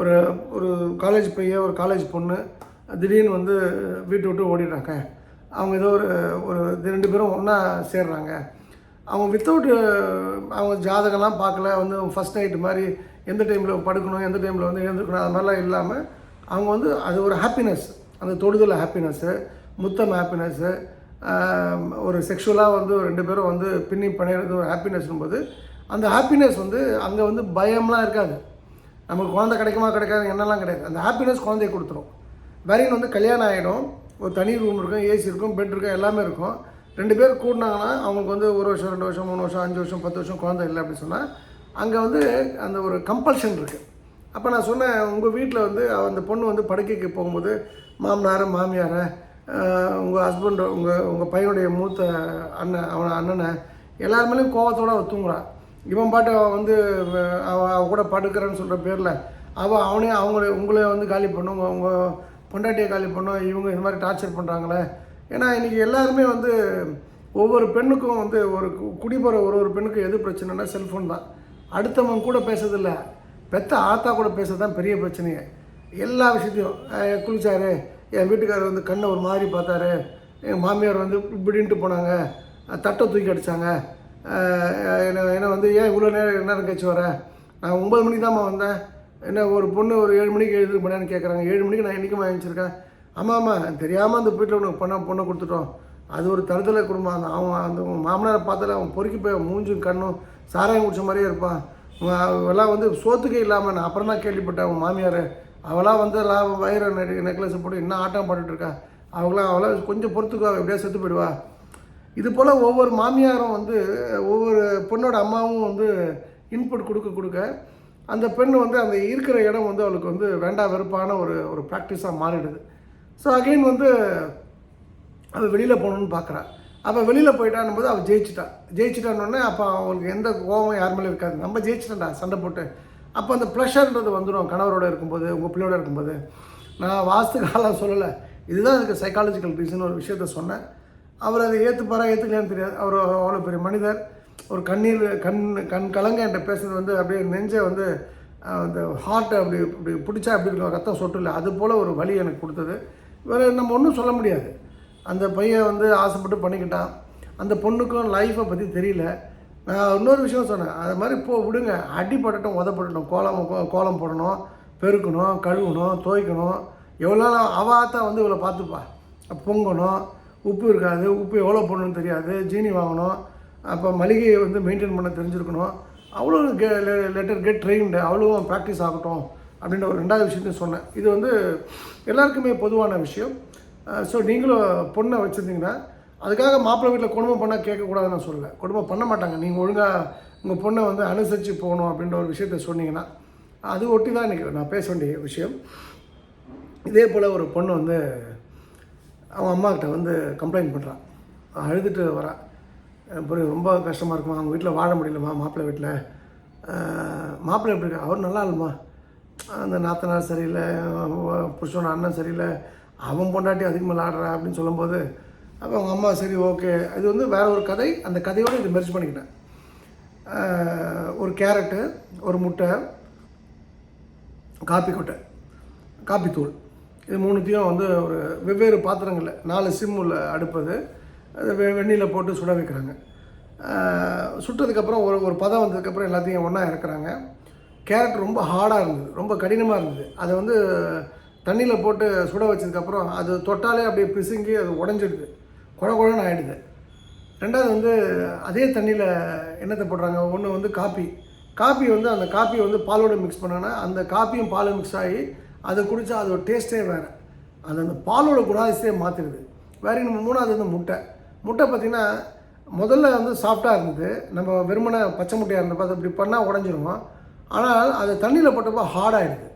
ஒரு ஒரு காலேஜ் பையன் ஒரு காலேஜ் பொண்ணு திடீர்னு வந்து வீட்டை விட்டு ஓடிடுறாங்க. அவங்க ஏதோ ஒரு ஒரு இது ரெண்டு பேரும் ஒன்றா சேர்றாங்க. அவங்க வித்தவுட் அவங்க ஜாதகம்லாம் பார்க்கல. வந்து ஃபஸ்ட் நைட்டு மாதிரி எந்த டைமில் படுக்கணும் எந்த டைமில் வந்து எழுந்திருக்கணும் அது மாதிரிலாம் இல்லாமல் அவங்க வந்து அது ஒரு ஹாப்பினஸ் அந்த தொடுதல் ஹாப்பினஸ்ஸு முத்தம் ஹாப்பினஸ்ஸு ஒரு செக்ஷுவலாக வந்து ரெண்டு பேரும் வந்து பின்னி பிணையிறது ஒரு ஹாப்பினஸ்னும் போது அந்த ஹாப்பினஸ் வந்து அங்கே வந்து பயம்லாம் இருக்காது. நமக்கு குழந்தை கிடைக்குமா கிடைக்காது என்னெல்லாம் கிடையாது. அந்த ஹாப்பினஸ் குழந்தைய கொடுத்துரும். வெரின் வந்து கல்யாணம் ஆகிடும் ஒரு தனி ரூம் இருக்கும் ஏசி இருக்கும் பெட் இருக்கும் எல்லாமே இருக்கும். ரெண்டு பேர் கூடினாங்கன்னா அவங்களுக்கு வந்து ஒரு வருஷம் ரெண்டு வருஷம் மூணு வருஷம் அஞ்சு வருஷம் பத்து வருஷம் குழந்தை இல்லை அப்படின்னு சொன்னால் அங்கே வந்து அந்த ஒரு கம்பல்ஷன் இருக்குது அப்போ நான் சொன்னேன் உங்கள் வீட்டில் வந்து அந்த பொண்ணு வந்து படுக்கைக்கு போகும்போது மாமனாரை மாமியாரை உங்கள் ஹஸ்பண்ட் உங்கள் உங்கள் பையனுடைய மூத்த அண்ணன் அவன் அண்ணனை எல்லாருமே கோவத்தோடு அவள் தூங்குறான் இவன் பாட்டு அவன் வந்து அவள் அவ கூட படுக்கிறேன்னு சொல்கிற பேரில் அவள் அவனே அவங்கள உங்களே வந்து காலி பண்ணும் உங்கள் பொண்டாட்டியை காலி பண்ணோம் இவங்க இது மாதிரி டார்ச்சர் பண்ணுறாங்களே ஏன்னா இன்றைக்கி எல்லாருமே வந்து ஒவ்வொரு பெண்ணுக்கும் வந்து ஒரு கு- குடிபோகிற ஒரு ஒரு பெண்ணுக்கும் எது பிரச்சனைனா செல்ஃபோன் தான். அடுத்தவங்க கூட பேசுறதில்ல. பெத்த ஆத்தா கூட பேசுறது தான் பெரிய பிரச்சனையே. எல்லா விஷயத்தையும் குளிச்சார் குளிச்சாரு என் வீட்டுக்காரர் வந்து கண்ணை ஒரு மாதிரி பார்த்தாரு எங்கள் மாமியார் வந்து இப்படின்ட்டு போனாங்க தட்டை தூக்கி அடித்தாங்க என்னை என்னை வந்து ஏன் இவ்வளோ நேரம் நேரம் கழிச்சு வர? நான் ஒம்பது மணிக்கு தான்மா வந்தேன். என்ன ஒரு பொண்ணு ஒரு ஏழு மணிக்கு எழுதுக்கு பண்ணான்னு கேட்குறாங்க. ஏழு மணிக்கு நான் என்றைக்குமா எழுந்திருக்கேன் ஆமாம் ஆமாம் தெரியாமல் அந்த வீட்டில் உனக்கு பண்ண பொண்ணை கொடுத்துட்டோம். அது ஒரு தருதலை குடும்பம். அந்த அவன் அந்த மாமனாரை பார்த்தால அவன் பொறுக்கி போய் மூஞ்சும் கண்ணும் சாராயம் குடிச்ச மாதிரியே இருப்பான். அவன் அவெல்லாம் வந்து சோத்துக்கே இல்லாமல் நான் அப்புறம் தான் கேள்விப்பட்டேன் அவன் மாமியார். அவளாம் வந்து எல்லாம் வயிறு நெக்லஸ் போட்டு இன்னும் ஆட்டம் பாட்டுட்டு இருக்கா? அவங்களாம் அவளாம் கொஞ்சம் பொறுத்துக்குவா எப்படியா செத்து போயிடுவா. இது போல் ஒவ்வொரு மாமியாரும் வந்து ஒவ்வொரு பொண்ணோட அம்மாவும் வந்து இன்புட் கொடுக்க கொடுக்க அந்த பெண் வந்து அந்த இருக்கிற இடம் வந்து அவளுக்கு வந்து வேண்டா வெறுப்பான ஒரு ஒரு ப்ராக்டிஸாக மாறிடுது. ஸோ அகைன் வந்து அவள் வெளியில் போகணுன்னு பார்க்குறா அப்போ வெளியில் போயிட்டான் போது அவள் ஜெயிச்சிட்டா. ஜெயிச்சிட்டான்னொடனே அப்போ அவங்களுக்கு எந்த கோபம் யார் மேலே இருக்காது. நம்ம ஜெயிச்சிட்டா சண்டை போட்டு. அப்போ அந்த ப்ரெஷர்ன்றது வந்துடும் கணவரோட இருக்கும்போது உங்கள் பிள்ளையோட இருக்கும்போது. நான் வாஸ்து காலம் சொல்லலை. இதுதான் எனக்கு சைக்காலஜிக்கல் ரீசன் ஒரு விஷயத்த சொன்னேன். அவர் அதை ஏற்றுப்பாரா ஏற்றுக்கலான்னு தெரியாது. அவர் அவ்வளோ பெரிய மனிதர். ஒரு கண்ணீர் கண் கண் கலங்க என்கிட்ட பேசுறது வந்து அப்படியே நெஞ்சை வந்து அந்த ஹார்ட்டை அப்படி இப்படி பிடிச்சா அப்படி இருக்கும். ரத்தம் சொட்டுல அது போல் ஒரு வழி எனக்கு கொடுத்தது. வேறு நம்ம ஒன்றும் சொல்ல முடியாது. அந்த பையன் வந்து ஆசைப்பட்டு பண்ணிக்கிட்டான். அந்த பொண்ணுக்கும் லைஃப்பை பற்றி தெரியல. நான் இன்னொரு விஷயம் சொன்னேன். அது மாதிரி போ விடுங்க. அடிப்படட்டும் உதப்படட்டும். கோலம் கோலம் போடணும். பெருக்கணும் கழுவணும் துவைக்கணும். எவ்வளோ நாள் அவாத்தான் வந்து இவளை பார்த்துப்பா. பொங்கணும். உப்பு இருக்காது. உப்பு எவ்வளோ போடணும்னு தெரியாது. ஜீனி வாங்கணும். அப்போ மளிகையை வந்து மெயின்டைன் பண்ண தெரிஞ்சிருக்கணும். அவ்வளோ கெ லெட்டர் கெட் ட்ரெயின்டு அவ்வளோவும் ப்ராக்டிஸ் ஆகட்டும் அப்படின்ற ஒரு ரெண்டாவது விஷயத்தையும் சொன்னேன். இது வந்து எல்லாருக்குமே பொதுவான விஷயம். ஸோ நீங்களும் பொண்ணை வச்சுருந்தீங்கன்னா அதுக்காக மாப்பிள்ளை வீட்டில் குடும்பம் பண்ணால் கேட்கக்கூடாதுன்னு நான் சொல்லலை. குடும்பம் பண்ண மாட்டாங்க. நீங்கள் ஒழுங்காக உங்கள் பொண்ணை வந்து அனுசரித்து போகணும் அப்படின்ற ஒரு விஷயத்த சொன்னீங்கன்னா அது ஒட்டி தான் இன்றைக்கி நான் பேச வேண்டிய விஷயம். இதே போல் ஒரு பொண்ணு வந்து அவன் அம்மாக்கிட்ட வந்து கம்ப்ளைண்ட் பண்ணுறான் அழுதுட்டு வரான் அப்புறம் ரொம்ப கஷ்டமாக இருக்குமா? அவங்க வீட்டில் வாழ முடியலம்மா மாப்பிள்ளை வீட்டில் மாப்பிள்ளை எப்படி இருக்கா? அவர் நல்லா இல்லைம்மா. அந்த நாத்தனார் சரியில்லை புருஷனோட அண்ணன் சரியில்லை. அவன் பொண்டாட்டி அதிகமாக ஆடுறா அப்படின்னு சொல்லும்போது அப்போ அவங்க அம்மா சரி ஓகே. இது வந்து வேற ஒரு கதை. அந்த கதையோடு இது மெர்ஜ் பண்ணிக்கிட்டேன். ஒரு கேரட்டு ஒரு முட்டை காப்பி கொட்டை காப்பித்தூள் இது மூணுத்தையும் வந்து ஒரு வெவ்வேறு பாத்திரங்களில் நாலு சிம் உள்ள அடுப்பது. அதை வெ வெந்நியில் போட்டு சுட வைக்கிறாங்க. சுட்டதுக்கப்புறம் ஒரு ஒரு பதம் வந்ததுக்கப்புறம் எல்லாத்தையும் ஒன்றா இறக்குறாங்க. கேரட் ரொம்ப ஹார்டாக இருந்தது ரொம்ப கடினமாக இருந்தது. அதை வந்து தண்ணியில் போட்டு சுட வச்சதுக்கப்புறம் அது தொட்டாலே அப்படியே பிசுங்கி அது உடஞ்சிடுது. குழ குழன்னு ஆகிடுது ரெண்டாவது வந்து அதே தண்ணியில் என்னத்தை போடுறாங்க? ஒன்று வந்து காப்பி. காப்பி வந்து அந்த காப்பியை வந்து பாலோட மிக்ஸ் பண்ணோன்னா அந்த காப்பியும் பாலும் மிக்ஸ் ஆகி அதை குடித்தா அதோட டேஸ்ட்டே வேறு. அது அந்த பாலோட குணாதிசத்தையே மாற்றிடுது வேற இன்னும் மூணாவது வந்து முட்டை. முட்டை பார்த்திங்கன்னா முதல்ல வந்து சாஃப்டாக இருந்தது. நம்ம வெறுமனை பச்சை முட்டையாக இருந்தப்போ அது இப்படி பண்ணால் உடஞ்சிரும்? ஆனால் அது தண்ணியில் போட்டப்போ ஹார்டாகிடுது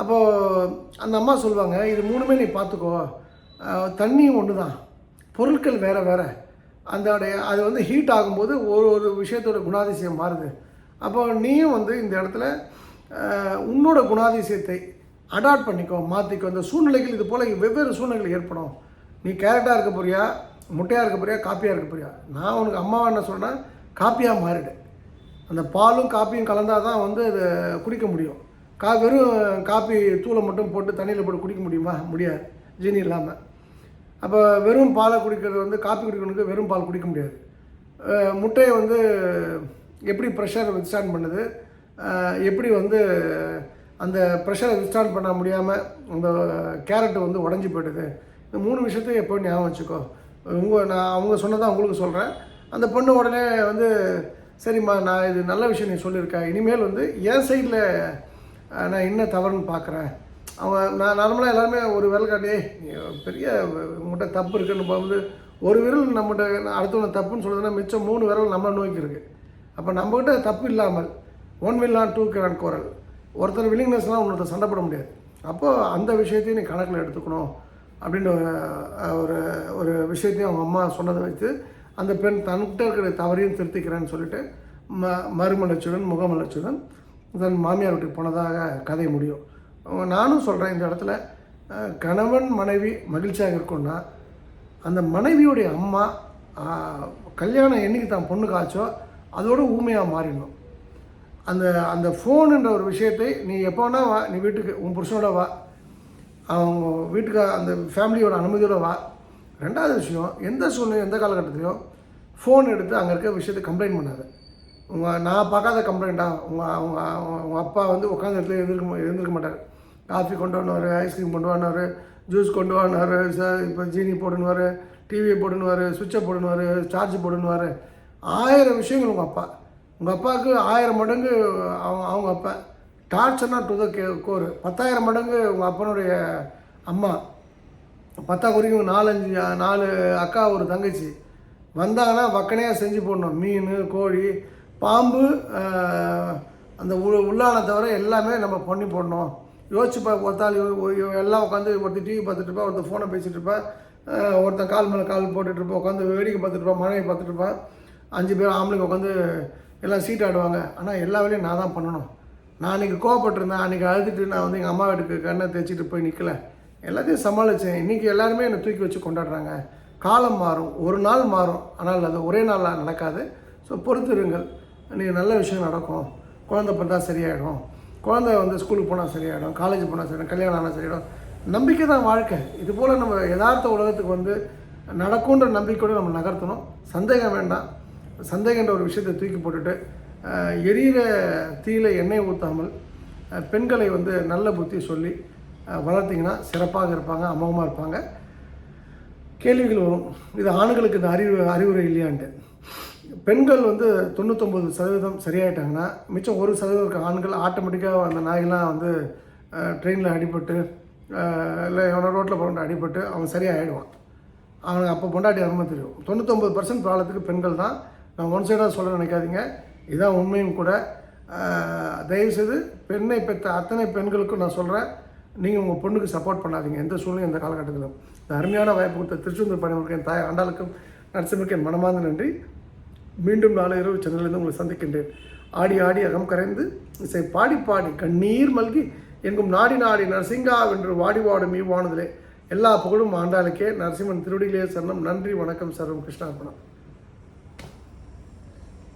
அப்போது அந்த அம்மா சொல்லுவாங்க இது மூணுமே நீ பார்த்துக்கோ. தண்ணியும் ஒன்று தான் பொருட்கள் வேறு வேறு. அதோடைய அது வந்து ஹீட் ஆகும்போது ஒரு ஒரு விஷயத்தோட குணாதிசயம் மாறுது. அப்போ நீயும் வந்து இந்த இடத்துல உன்னோட குணாதிசயத்தை அடாப்ட் பண்ணிக்கோ மாற்றிக்கோ இந்த சூழ்நிலைகள் இது போல் வெவ்வேறு சூழ்நிலைகள் ஏற்படும். நீ கேரட்டாக இருக்க போறியா? முட்டையாக இருக்க போறியா காப்பியாக இருக்க போறியா? நான் உனக்கு அம்மாவை என்ன சொன்னால் காப்பியாக மாறிடு. அந்த பாலும் காப்பியும் கலந்தால் தான் வந்து அதை குடிக்க முடியும். கா வெறும் காப்பி தூளை மட்டும் போட்டு தண்ணியில் போட்டு குடிக்க முடியுமா? முடியாது. ஜீனி இல்லாமல் அப்போ வெறும் பாலை குடிக்கிறது வந்து காப்பி குடிக்கணுக்கு வெறும் பால் குடிக்க முடியாது. முட்டையை வந்து எப்படி ப்ரெஷர் வித்ஸ்டாண்ட் பண்ணுது? எப்படி வந்து அந்த ப்ரெஷரை வித்ஸ்டாண்ட் பண்ண முடியாமல் அந்த கேரட் வந்து உடஞ்சி போயிடுது? இந்த மூணு விஷயத்தையும் எப்போ ஞாபகம் வச்சுக்கோ. உங்கள் நான் அவங்க சொன்னதான் உங்களுக்கு சொல்கிறேன் அந்த பொண்ணு உடனே வந்து சரிம்மா நான் இது நல்ல விஷயம் நீ சொல்லியிருக்கேன் இனிமேல் வந்து என் சைடில் நான் என்ன தவறுன்னு பார்க்குறேன் அவங்க நான் நார்மலாக எல்லாருமே ஒரு விரல் பெரிய உங்கள்கிட்ட தப்பு இருக்குன்னு போகும்போது ஒரு விரல் நம்மகிட்ட அடுத்தவங்க தப்புன்னு சொல்லுதுன்னா மிச்சம் மூணு விரல் நம்ம நோக்கி இருக்குது அப்போ நம்மகிட்ட தப்பு இல்லாமல் ஒன் வில் டூ கேன் குரல் ஒருத்தர் வில்லிங்னஸ்லாம் இன்னொருத்தர் சண்டை போட முடியாது. அப்போது அந்த விஷயத்தையும் நீ கணக்கில் எடுத்துக்கணும். அப்படின்ற ஒரு ஒரு விஷயத்தையும் அவங்க அம்மா சொன்னதை வைத்து அந்த பெண் தன்கிட்ட இருக்கிற தவறையும் திருத்திக்கிறேன்னு சொல்லிட்டு ம மறுமலர்ச்சியுடன் முகமலர்ச்சியுடன் தன் மாமியார் வீட்டுக்கு போனதாக கதை முடியும். நானும் சொல்கிறேன் இந்த இடத்துல கணவன் மனைவி மகிழ்ச்சியாக இருக்கும்னா அந்த மனைவியுடைய அம்மா கல்யாணம் என்னைக்கு தான் பொண்ணு காய்ச்சோ அதோடு ஊமையாக மாறிடணும். அந்த அந்த ஃபோனுன்ற ஒரு விஷயத்தை நீ எப்போ வேணால் வா நீ வீட்டுக்கு உன் புருஷனோட வா அவங்க வீட்டுக்கு அந்த ஃபேமிலியோட அனுமதியோட வா ரெண்டாவது விஷயம் எந்த சூழ்நிலை எந்த காலகட்டத்திலையும் ஃபோன் எடுத்து அங்கே இருக்க விஷயத்தை கம்ப்ளைண்ட் பண்ணாது. உங்கள் நான் பார்க்காத கம்ப்ளைண்ட்டா உங்கள் அவங்க அவங்க- உங்கள் அப்பா வந்து உட்காந்து இடத்துல எழுந்திருக்க எழுந்திருக்க மாட்டார். காஃபி கொண்டு வந்தார் ஐஸ்கிரீம் கொண்டு வந்தார் ஜூஸ் கொண்டு வந்தார் இப்போ ஜீனி போடுன்னுவார் டிவியை போடுன்னுவார் சுவிட்சை போடுன்னுவார் சார்ஜ் போடுன்னுவார். ஆயிரம் விஷயங்கள் உங்கள் அப்பா. உங்கள் அப்பாவுக்கு ஆயிரம் மடங்கு அவங்க அவங்க அப்பா. டார்ச்சர்னா டு த கே கோர். பத்தாயிரம் மடங்கு உங்கள் அப்பனுடைய அம்மா. பத்தா குறிக்கும் நாலஞ்சு நாலு அக்கா ஒரு தங்கச்சி. வந்தாங்கன்னா வக்கனையாக செஞ்சு போடணும். மீன் கோழி பாம்பு அந்த உ உள்ளான தவிர எல்லாமே நம்ம பண்ணி போடணும். யோசிச்சு பா ஒருத்தாள் எல்லாம் உட்காந்து ஒருத்தர் டிவி பார்த்துட்டு இருப்பா ஒருத்தர் ஃபோனை பேசிகிட்டு இருப்பா. ஒருத்தன் கால் மேலே கால் போட்டுட்டு இருப்பா உட்காந்து வேடிக்கை பார்த்துட்டு இருப்பா மழையை பார்த்துட்டு இருப்பா. அஞ்சு பேர் ஆம்பளைக்கு உட்காந்து எல்லாம் சீட் ஆடுவாங்க. ஆனால் எல்லா வேலையும் நான் தான் பண்ணணும். நான் அன்றைக்கி கோவப்பட்டிருந்தேன். அன்றைக்கி அழுதுட்டு நான் வந்து எங்கள் அம்மா வீட்டுக்கு கண்ணை தேய்ச்சிட்டு போய் நிற்கல எல்லாத்தையும் சமாளித்தேன் இன்றைக்கி எல்லாருமே என்னை தூக்கி வச்சு கொண்டாடுறாங்க. காலம் மாறும். ஒரு நாள் மாறும். ஆனால் அது ஒரே நாளாக நடக்காது. ஸோ பொறுத்துருங்கள். நீங்கள் நல்ல விஷயம் நடக்கும். குழந்தை பிறந்தா சரியாயிடும். குழந்தை வந்து ஸ்கூலுக்கு போனால் சரியாயிடும். காலேஜ் போனால் சரியாயிடும். கல்யாணம் ஆனால் சரியாயிடும். நம்பிக்கை தான் வாழ்க்கை. இது போல் நம்ம யதார்த்த உலகத்துக்கு வந்து நடக்கும்ன்ற நம்பிக்கையோடு நம்ம நகர்த்தணும். சந்தேகம் வேண்டாம். சந்தேகன்ற ஒரு விஷயத்தை தூக்கி போட்டுட்டு எரியிற தீயில எண்ணெய் ஊற்றாமல் பெண்களை வந்து நல்ல புத்தி சொல்லி வளர்த்திங்கன்னா சிறப்பாக இருப்பாங்க அமோகமாக இருப்பாங்க. கேள்விகள் வரும். இது ஆண்களுக்கு இந்த அறிவு அறிவுரை இல்லையான்ட்டு. பெண்கள் வந்து தொண்ணூத்தொம்பது சதவீதம் சரியாயிட்டாங்கன்னா மிச்சம் ஒரு சதவீதம் இருக்க ஆண்கள் ஆட்டோமேட்டிக்காக அந்த நாயெல்லாம் வந்து ட்ரெயினில் அடிபட்டு இல்லை எவனோ ரோட்டில் போகிற அடிபட்டு அவன் சரியாயிடுவான். அவனுக்கு அப்போ பொண்டாட்டி அருமை தெரியும். தொண்ணூத்தொம்பது பர்சன்ட் ப்ராப்ளத்துக்கு பெண்கள் தான். நான் ஒன் சைடாக சொல்ல நினைக்காதீங்க. இதுதான் உண்மையும் கூட. தயவுசெய்து பெண்ணை பெற்ற அத்தனை பெண்களுக்கும் நான் சொல்கிறேன் நீங்கள் உங்கள் பொண்ணுக்கு சப்போர்ட் பண்ணாதீங்க. எந்த சூழ்நிலை எந்த காலகட்டத்திலும் இந்த அருமையான வாய்ப்பு கொடுத்த திருச்செந்தூர் பணிகளுக்கு என் தாய் ஆண்டாளுக்கும் நரசிம்மருக்கு என் மனமார்ந்த நன்றி. மீண்டும் நாளை இரவு சென்னையிலிருந்து உங்களை சந்திக்கின்றேன். ஆடி ஆடி அகம் கரைந்து இசை பாடி பாடி கண்ணீர் மல்கி எங்கும் நாடி நாடி நரசிங்கா வென்று வாடி வாடும் மீ எல்லா புகழும் ஆண்டாளுக்கே. நரசிம்மன் திருவடியிலே சரணம். நன்றி வணக்கம் சர்வம் கிருஷ்ணார்பணம்